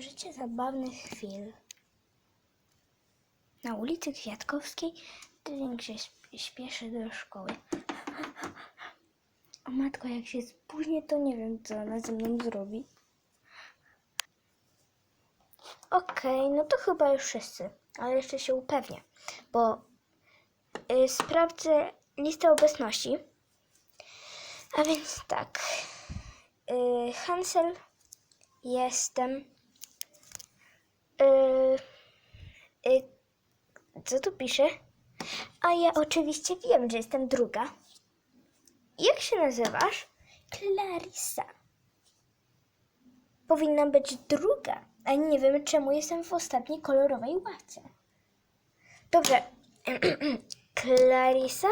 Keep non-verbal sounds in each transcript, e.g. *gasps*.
Życie zabawnych chwil. Na ulicy Kwiatkowskiej Dyling się śpieszy do szkoły. *laughs* O matko, jak się spóźnię, to nie wiem, co ona ze mną zrobi. Okej, no to chyba już wszyscy, ale jeszcze się upewnię, bo y, sprawdzę listę obecności. A więc tak. Y, Hansel, jestem. Y, y, co tu pisze? A ja oczywiście wiem, że jestem druga. Jak się nazywasz? Clarissa. Powinna być druga, a nie wiem czemu jestem w ostatniej kolorowej ławce. Dobrze. *clears throat* Clarissa,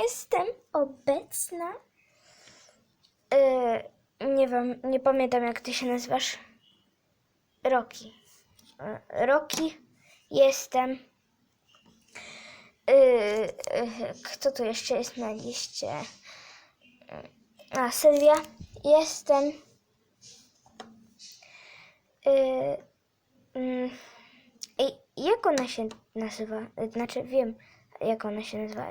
jestem obecna. Yy, nie wiem, nie pamiętam jak ty się nazywasz. Roki. Roki, jestem. Yy, yy, kto tu jeszcze jest na liście? A, Sylwia, jestem. Yy, mm, jak ona się nazywa? Znaczy, wiem, jak ona się nazywa.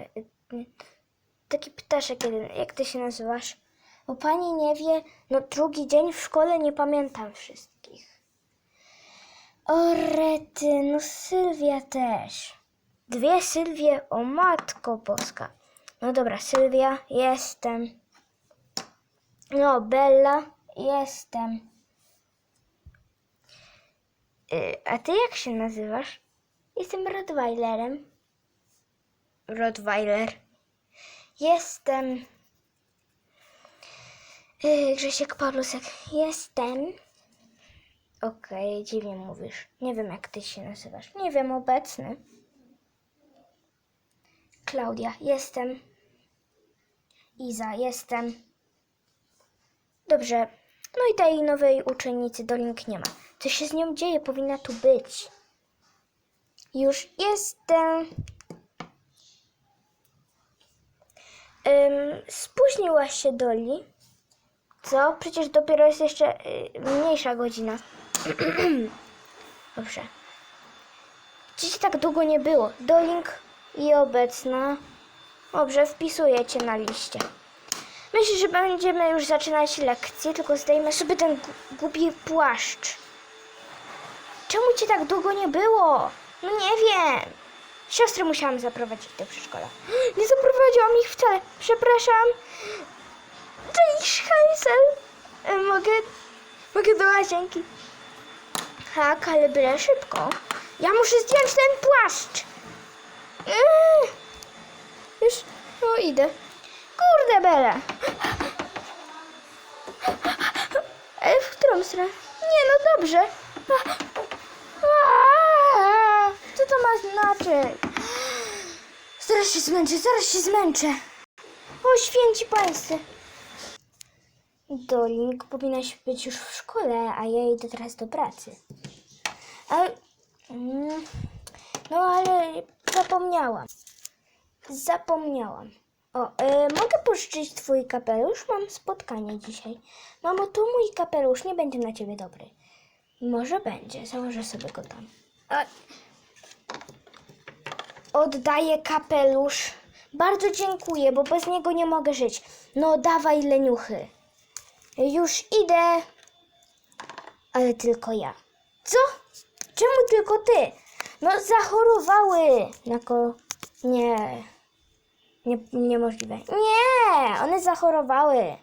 Taki ptaszek jeden. Jak ty się nazywasz? Bo pani nie wie, no drugi dzień w szkole nie pamiętam wszystkich. O rety, no Sylwia też. Dwie Sylwie, o matko boska. No dobra, Sylwia, jestem. No, Bella, jestem. Y, a ty jak się nazywasz? Jestem Rottweilerem. Rottweiler. Jestem. Yy, Grzesiek Paulusek. Jestem. Okej, dziwnie mówisz. Nie wiem, jak ty się nazywasz. Nie wiem, obecny. Klaudia, jestem. Iza, jestem. Dobrze. No i tej nowej uczennicy Dolink nie ma. Co się z nią dzieje? Powinna tu być. Już jestem. Ym, spóźniłaś się, Doli. Co? Przecież dopiero jest jeszcze y, mniejsza godzina. *clears throat* Dobrze. Dziś tak długo nie było. Dolink i obecna. Dobrze, wpisuję cię na liście. Myślę, że będziemy już zaczynać lekcję, tylko zdejmę sobie ten głupi płaszcz. Czemu cię tak długo nie było? No nie wiem. Siostrę musiałam zaprowadzić do przedszkola. *gasps* Nie zaprowadziłam ich wcale. Przepraszam. Cześć, Hansel. E, Mogę, mogę do łazienki. Tak, ale byle szybko. Ja muszę zdjąć ten płaszcz. Eee, Już, no idę. Kurde, Bele. E, W którą stronę? Nie, no dobrze. Co to ma znaczyć? Zaraz się zmęczę, zaraz się zmęczę. O, święci państwo. Dolink powinnaś być już w szkole, a ja idę teraz do pracy. Ale... mm, No ale zapomniałam. Zapomniałam. O, e, mogę pożyczyć twój kapelusz? Mam spotkanie dzisiaj. Mamo, to mój kapelusz nie będzie na ciebie dobry. Może będzie, założę sobie go tam. A... Oddaję kapelusz. Bardzo dziękuję, bo bez niego nie mogę żyć. No dawaj leniuchy. Już idę. Ale tylko ja. Co? Czemu tylko ty? No zachorowały. Na ko... Nie. Nie, niemożliwe. Nie, one zachorowały.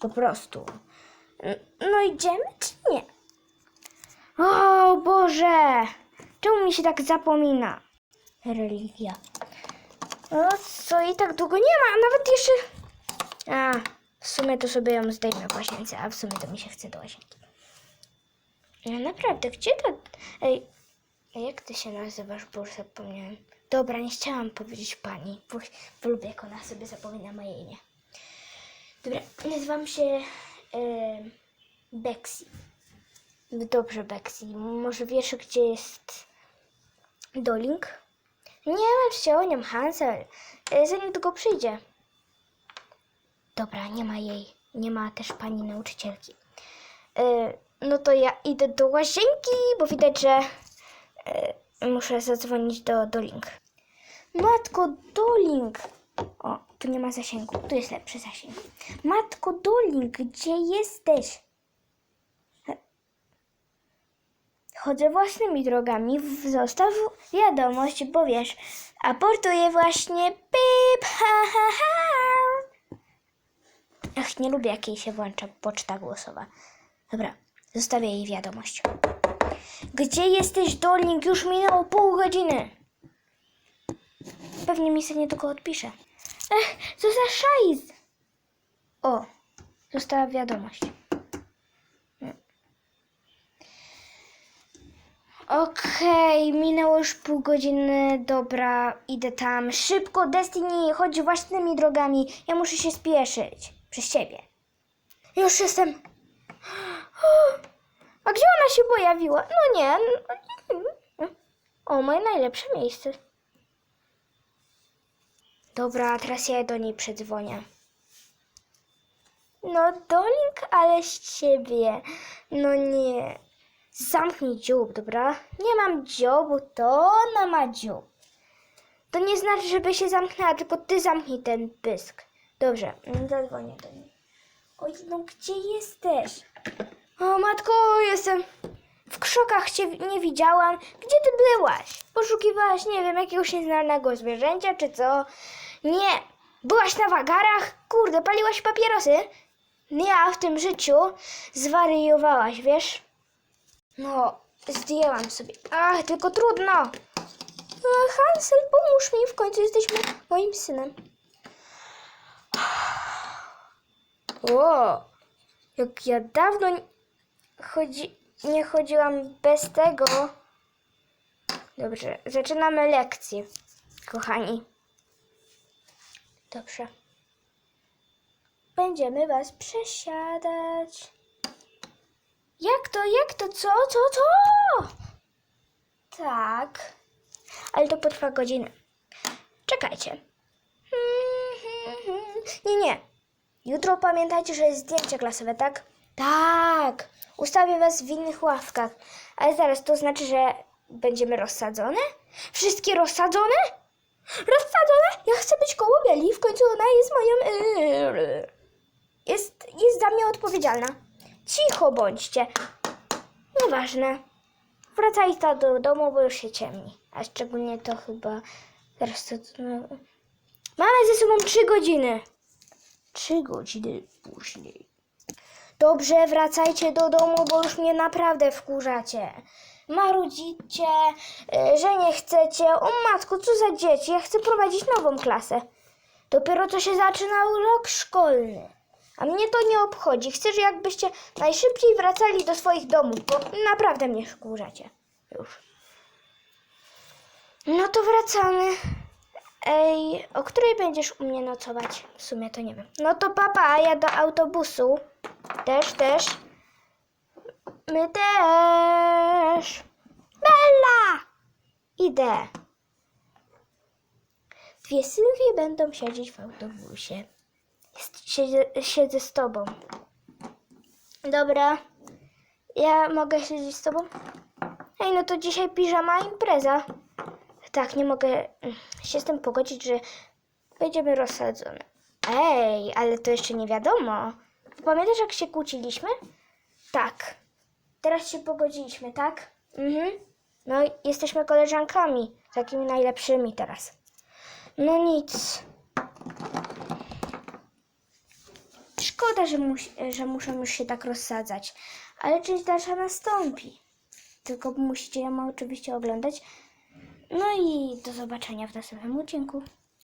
Po prostu. No idziemy czy nie? O Boże! Czemu mi się tak zapomina? Religia. No co i tak długo nie ma, a nawet jeszcze... A, w sumie to sobie ją zdejmę w łazience, a w sumie to mi się chce do łazienki. No naprawdę, gdzie to... Ej, jak ty się nazywasz, bo już zapomniałem. Dobra, nie chciałam powiedzieć pani, bo, bo lubię jak ona sobie zapomina moje imię. Dobra, nazywam się e, Bexi. Dobrze, Bexi. Może wiesz, gdzie jest Dolink? Nie martw się o nią, Hansel. E, Zanim tylko przyjdzie. Dobra, nie ma jej. Nie ma też pani nauczycielki. E, No to ja idę do łazienki, bo widać, że e, muszę zadzwonić do Dolink. Matko Dolink! O, tu nie ma zasięgu. Tu jest lepszy zasięg. Matko Dolink, gdzie jesteś? E, Chodzę własnymi drogami. Zostaw wiadomość, bo wiesz, aportuję właśnie pip, ha, ha, ha. Ach, nie lubię, jak jej się włącza poczta głosowa. Dobra, zostawię jej wiadomość. Gdzie jesteś, Dolnik? Już minęło pół godziny. Pewnie mi sobie niedługo odpisze. Ech, co za szajs! O, została wiadomość. Okej, minęło już pół godziny. Dobra, idę tam. Szybko, Destiny, chodź własnymi drogami. Ja muszę się spieszyć. Przez ciebie. Już jestem. *gasps* A gdzie ona się pojawiła? No nie. no- O, moje najlepsze miejsce. Dobra, teraz ja do niej przedzwonię. No, Dolink, ale z ciebie. No nie. Zamknij dziób, dobra? Nie mam dziobu, to ona ma dziób. To nie znaczy, żeby się zamknęła, tylko ty zamknij ten pysk. Dobrze, mm, zadzwonię do niej. Oj, no gdzie jesteś? O, matko, jestem w krzokach cię nie widziałam. Gdzie ty byłaś? Poszukiwałaś, nie wiem, jakiegoś nieznanego zwierzęcia, czy co? Nie. Byłaś na wagarach? Kurde, paliłaś papierosy? Ja w tym życiu zwariowałaś, wiesz? No, zdjęłam sobie. Ach, tylko trudno. E, Hansel, pomóż mi, w końcu jesteśmy moim synem. O, jak ja dawno chodzi, nie chodziłam bez tego. Dobrze, zaczynamy lekcję, kochani. Dobrze. Będziemy was przesiadać. Jak to, jak to, co, co, co? Tak. Ale to potrwa godzinę. Czekajcie. *laughs* Nie, nie. Jutro pamiętajcie, że jest zdjęcie klasowe, tak? Tak. Ustawię was w innych ławkach. Ale zaraz, to znaczy, że będziemy rozsadzone? Wszystkie rozsadzone? Rozsadzone? Ja chcę być koło Bieli, w końcu ona jest moją... yy, Jest, jest za mnie odpowiedzialna. Cicho bądźcie. Nieważne. Wracajcie do domu, bo już się ciemni. A szczególnie to chyba... Zaraz to... Mamy ze sobą trzy godziny. Trzy godziny później. Dobrze, wracajcie do domu, bo już mnie naprawdę wkurzacie. Marudzicie, y, że nie chcecie. O matko, co za dzieci? Ja chcę prowadzić nową klasę. Dopiero co się zaczynał rok szkolny. A mnie to nie obchodzi. Chcę, jakbyście najszybciej wracali do swoich domów, bo naprawdę mnie wkurzacie. Już. No to wracamy. Ej, o której będziesz u mnie nocować? W sumie to nie wiem. No to papa, ja do autobusu. Też, też. My też. Bella! Idę. Dwie Sylwie będą siedzieć w autobusie. Siedzę, siedzę z tobą. Dobra. Ja mogę siedzieć z tobą? Ej, no to dzisiaj piżama impreza. Tak, nie mogę mm, się z tym pogodzić, że będziemy rozsadzone. Ej, ale to jeszcze nie wiadomo. Pamiętasz, jak się kłóciliśmy? Tak. Teraz się pogodziliśmy, tak? Mhm. No, i jesteśmy koleżankami, takimi najlepszymi teraz. No nic. Szkoda, że, mus- że muszę już się tak rozsadzać, ale część dalsza nastąpi. Tylko musicie ją oczywiście oglądać. No i do zobaczenia w następnym odcinku.